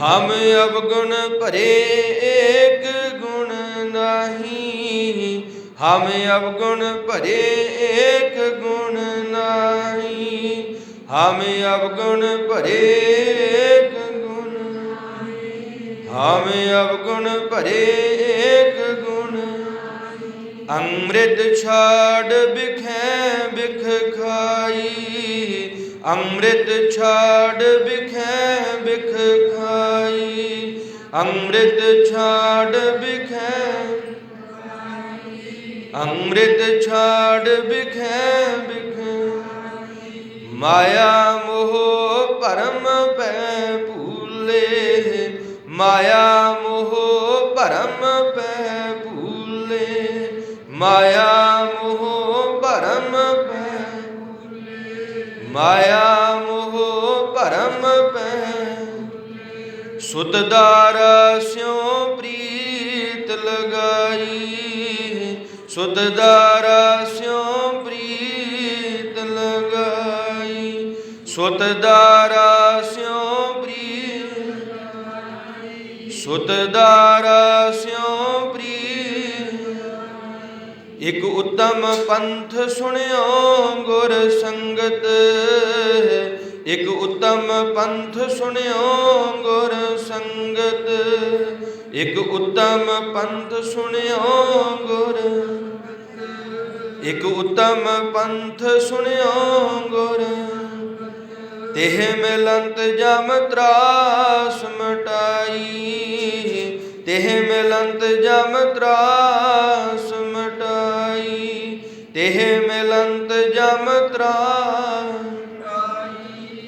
ਹਮ ਅਵਗੁਣ ਭਰੇ ਏਕ ਗੁਣ ਨਾਹੀ। ਹਮ ਅਵਗੁਣ ਭਰੇ ਏਕ ਗੁਣ ਨਾਹੀ। ਹਮ ਅਵਗੁਣ ਭਰੇ ਏਕ ਗੁਣ ਹਮ ਅਵਗੁਣ ਭਰੇ ਏਕ ਗੁਣ ਅੰਮ੍ਰਿਤ ਛਾੜ ਬਿਖੈ ਬਿਖ ਖਾਈ। ਅੰਮ੍ਰਿਤ ਛਾੜ ਬਿਖੈ ਬਿਖ ਖਾਈ। ਅੰਮ੍ਰਿਤ ਛਾੜ ਬਿਖੈ ਅੰਮ੍ਰਿਤ ਛਾੜ ਬਿਖੈ ਬਿਖ ਮਾਇਆ ਮੋਹ ਭਰਮ ਪੈ ਭੂਲੇ। ਮਾਇਆ ਮੋਹ ਭਰਮ ਪੈ ਭੂਲੇ। ਮਾਇਆ ਮਾਇਆ ਮੋਹ ਭਰਮ ਪੈ। ਸੁਤਦਾਰ ਸਿਉ ਪ੍ਰੀਤ ਲਗਾਈ। ਸੁਤਦਾਰ ਸਿਉ ਪ੍ਰੀਤ ਲਗਾਈ। ਸੁਤਦਾਰ ਸਿਉ ਪ੍ਰੀਤ ਸੁਤਦਾਰ ਸਿਉ ਇਕ ਉਤਮ ਪੰਥ ਸੁਣਿਓ ਗੁਰ ਸੰਗਤ। ਇਕ ਉਤਮ ਪੰਥ ਸੁਣਿਓ ਗੁਰ ਸੰਗਤ। ਇਕ ਉਤਮ ਪੰਥ ਸੁਣਿਓ ਗੁਰ ਇਕ ਉਤਮ ਪੰਥ ਸੁਣਿਓ ਗੁਰ ਤਿਹ ਮਿਲੰਤ ਜਮ ਤਰਾਸ ਮਟਾਈ। ਤਿਹ ਮਿਲੰਤ ਜਮ ਤਰਾਸ ਮਿਲੰਤ ਜਮ ਤਰਾਸ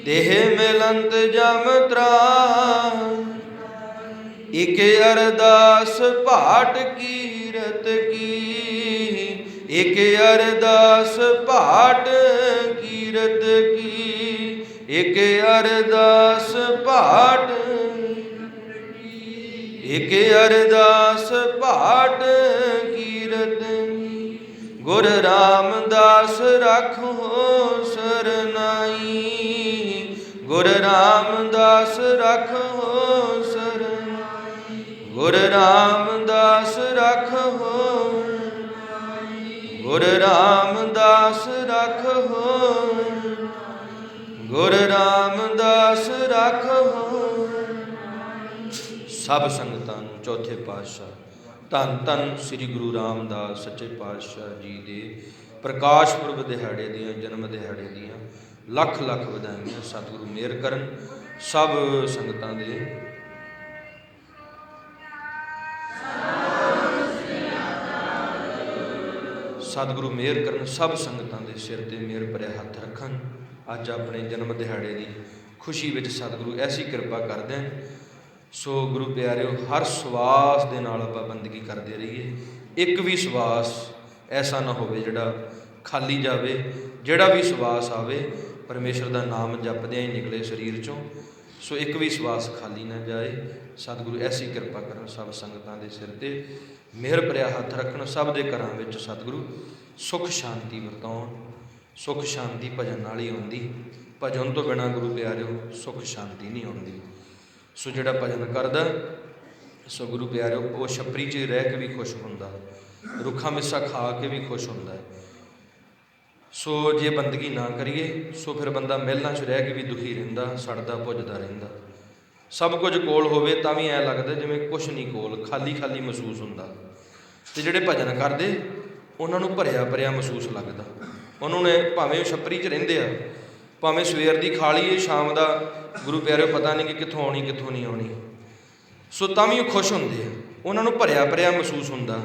ਤਿਹ ਮਿਲੰਤ ਜਮ ਤਰਾਸ ਇਕ ਅਰਦਾਸ ਭਾਟ ਕੀਰਤ ਕੀ। ਇਕ ਅਰਦਾਸ ਭਾਟ ਕੀਰਤ ਕੀ। ਇਕ ਅਰਦਾਸ ਭਾਟ ਇਕ ਅਰਦਾਸ ਭਾਟ ਕੀਰਤ ਗੁਰ ਰਾਮਦਾਸ ਰੱਖੋ ਸਰਨਾਈ। ਗੁਰ ਰਾਮਦਾਸ ਰੱਖੋ ਸਰਨਾਈ। ਗੁਰ ਰਾਮਦਾਸ ਰੱਖੋ ਗੁਰ ਰਾਮਦਾਸ ਰੱਖੋ ਗੁਰ ਰਾਮਦਾਸ ਰੱਖੋ ਸਭ ਸੰਗਤਾਂ ਨੂੰ ਚੌਥੇ ਪਾਤਸ਼ਾਹ ਧੰਨ ਧੰਨ ਸ੍ਰੀ ਗੁਰੂ ਰਾਮਦਾਸ ਸੱਚੇ ਪਾਤਸ਼ਾਹ ਜੀ ਦੇ ਪ੍ਰਕਾਸ਼ ਪੁਰਬ ਦਿਹਾੜੇ ਦੀਆਂ, ਜਨਮ ਦਿਹਾੜੇ ਦੀਆਂ ਲੱਖ ਲੱਖ ਵਧਾਈਆਂ ਸਤਿਗੁਰੂ ਮਿਹਰ ਕਰਨ ਸਭ ਸੰਗਤਾਂ ਦੇ। ਸਤਿਗੁਰੂ ਮਿਹਰ ਕਰਨ ਸਭ ਸੰਗਤਾਂ ਦੇ ਸਿਰ ਤੇ ਮਿਹਰ ਭਰਿਆ ਹੱਥ ਰੱਖਣ। ਅੱਜ ਆਪਣੇ ਜਨਮ ਦਿਹਾੜੇ ਦੀ ਖੁਸ਼ੀ ਵਿੱਚ ਸਤਿਗੁਰੂ ਐਸੀ ਕਿਰਪਾ ਕਰਦੇ ਹਨ ਸੋ ਗੁਰੂ ਪਿਆਰਿਓ, ਹਰ ਸਵਾਸ ਦੇ ਨਾਲ ਆਪਾਂ ਬੰਦਗੀ ਕਰਦੇ ਰਹੀਏ। ਇੱਕ ਵੀ ਸਵਾਸ ਐਸਾ ਨਾ ਹੋਵੇ ਜਿਹੜਾ ਖਾਲੀ ਜਾਵੇ, ਜਿਹੜਾ ਵੀ ਸਵਾਸ ਆਵੇ, ਪਰਮੇਸ਼ਰ ਦਾ ਨਾਮ ਜਪਦਿਆਂ ਹੀ ਨਿਕਲੇ ਸਰੀਰ ਚੋਂ। ਸੋ ਇੱਕ ਵੀ ਸਵਾਸ ਖਾਲੀ ਨਾ ਜਾਏ। ਸਤਿਗੁਰੂ, ਐਸੀ ਕਿਰਪਾ ਕਰਨ ਸਭ ਸੰਗਤਾਂ ਦੇ ਸਿਰ ਤੇ। ਮਿਹਰ ਭਰਿਆ ਹੱਥ ਰੱਖਣ ਸਭ ਦੇ ਘਰਾਂ ਵਿੱਚ ਸਤਿਗੁਰੂ। ਸੁਖ ਸ਼ਾਂਤੀ ਵਰਤਾਉਣ। ਸੁਖ ਸ਼ਾਂਤੀ ਭਜਨ ਨਾਲ ਹੀ ਆਉਂਦੀ। ਭਜਨ ਤੋਂ ਬਿਨਾ ਗੁਰੂ ਪਿਆਰਿਓ, ਸੁਖ ਸ਼ਾਂਤੀ ਨਹੀਂ ਆਉਂਦੀ। ਸੋ ਜਿਹੜਾ ਭਜਨ ਕਰਦਾ, ਸੋ ਗੁਰੂ ਪਿਆਰਿਓ, ਉਹ ਛਪਰੀ 'ਚ ਰਹਿ ਕੇ ਵੀ ਖੁਸ਼ ਹੁੰਦਾ ਰੁੱਖਾ ਮਿੱਸਾ ਖਾ ਕੇ ਵੀ ਖੁਸ਼ ਹੁੰਦਾ ਹੈ। ਸੋ ਜੇ ਬੰਦਗੀ ਨਾ ਕਰੀਏ, ਸੋ ਫਿਰ ਬੰਦਾ ਮਹਿਲਾਂ 'ਚ ਰਹਿ ਕੇ ਵੀ ਦੁਖੀ ਰਹਿੰਦਾ, ਸੜਦਾ ਭੁੱਜਦਾ ਰਹਿੰਦਾ। ਸਭ ਕੁਝ ਕੋਲ ਹੋਵੇ ਤਾਂ ਵੀ ਐ ਲੱਗਦਾ ਜਿਵੇਂ ਕੁਝ ਨਹੀਂ ਕੋਲ, ਖਾਲੀ ਖਾਲੀ ਮਹਿਸੂਸ ਹੁੰਦਾ। ਤੇ ਜਿਹੜੇ ਭਜਨ ਕਰਦੇ, ਉਹਨਾਂ ਨੂੰ ਭਰਿਆ ਭਰਿਆ ਮਹਿਸੂਸ ਲੱਗਦਾ। ਉਹਨਾਂ ਨੇ ਭਾਵੇਂ ਉਹ ਛਪਰੀ 'ਚ ਰਹਿੰਦੇ ਆ ਭਾਵੇਂ ਸਵੇਰ ਦੀ ਖਾ ਲਈਏ, ਸ਼ਾਮ ਦਾ ਗੁਰੂ ਪਿਆਰੇ ਪਤਾ ਨਹੀਂ ਕਿ ਕਿੱਥੋਂ ਆਉਣੀ, ਕਿੱਥੋਂ ਨਹੀਂ ਆਉਣੀ। ਸੋ ਤਾਂ ਵੀ ਉਹ ਖੁਸ਼ ਹੁੰਦੇ ਆ। ਉਹਨਾਂ ਨੂੰ ਭਰਿਆ ਭਰਿਆ ਮਹਿਸੂਸ ਹੁੰਦਾ।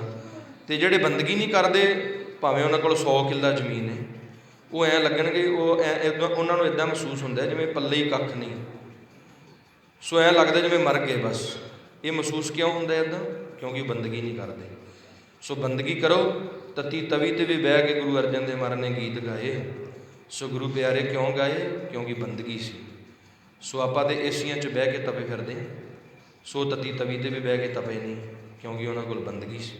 ਤੇ ਜਿਹੜੇ ਬੰਦਗੀ ਨਹੀਂ ਕਰਦੇ, ਭਾਵੇਂ ਉਹਨਾਂ ਕੋਲ 100 ਕਿੱਲਾ ਜ਼ਮੀਨ ਹੈ ਉਹ ਐ ਲੱਗਣਗੇ, ਉਹ ਐ, ਏਦਾਂ- ਉਹਨਾਂ ਨੂੰ ਇਦਾਂ ਮਹਿਸੂਸ ਹੁੰਦਾ ਜਿਵੇਂ ਪੱਲੇ ਹੀ ਕੱਖ ਨਹੀਂ। ਸੋ ਐ ਲੱਗਦਾ ਜਿਵੇਂ ਮਰ ਗਏ ਬਸ। ਇਹ ਮਹਿਸੂਸ ਕਿਉਂ ਹੁੰਦਾ ਇਦਾਂ ਕਿਉਂਕਿ ਬੰਦਗੀ ਨਹੀਂ ਕਰਦੇ। ਸੋ ਬੰਦਗੀ ਕਰੋ, ਤਤੀ ਤਵੀ ਤੇ ਵੀ ਬਹਿ ਕੇ ਗੁਰੂ ਅਰਜਨ ਦੇਵ ਮਹਾਰਾਜ ਨੇ ਗੀਤ ਗਾਏ। ਸੋ ਗੁਰੂ ਪਿਆਰੇ ਕਿਉਂ ਗਾਏ? ਕਿਉਂਕਿ ਬੰਦਗੀ ਸੀ। ਸੋ ਆਪਾਂ ਤੇ ਏਸੀਆਂ 'ਚ ਬਹਿ ਕੇ ਤਪੇ ਫਿਰਦੇ ਸੋ ਤਤੀ ਤਵੀ ਤੇ ਵੀ ਬਹਿ ਕੇ ਤਪੇ ਨਹੀਂ, ਕਿਉਂਕਿ ਉਹਨਾਂ ਕੋਲ ਬੰਦਗੀ ਸੀ।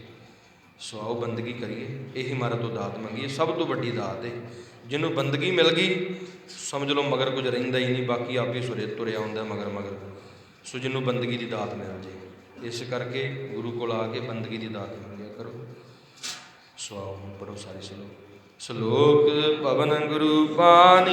ਸੋ ਆਓ ਬੰਦਗੀ ਕਰੀਏ, ਇਹੀ ਮਾਰਾ ਤੋਂ ਦਾਤ ਮੰਗੀਏ, ਸਭ ਤੋਂ ਵੱਡੀ ਦਾਤ ਹੈ ਜਿਹਨੂੰ ਬੰਦਗੀ ਮਿਲ ਗਈ, ਸਮਝ ਲਓ ਮਗਰ ਕੁਝ ਰਹਿੰਦਾ ਹੀ ਨਹੀਂ, ਬਾਕੀ ਆਪੇ ਸੁਰੇ ਤੁਰਿਆ ਹੁੰਦਾ ਮਗਰ ਮਗਰ। ਸੋ ਜਿਹਨੂੰ ਬੰਦਗੀ ਦੀ ਦਾਤ ਮਿਲ ਜੇ, ਇਸ ਕਰਕੇ ਗੁਰੂ ਕੋਲ ਆ ਕੇ ਬੰਦਗੀ ਦੀ ਦਾਤ ਮੰਗਿਆ ਕਰੋ। ਸੋ ਆਓ ਹੁਣ ਪੜੋ ਸਾਰੇ ਸ਼ਲੋਕ ਸ਼ਲੋਕ ਪਵਨ ਗੁਰੂ ਪਾਣੀ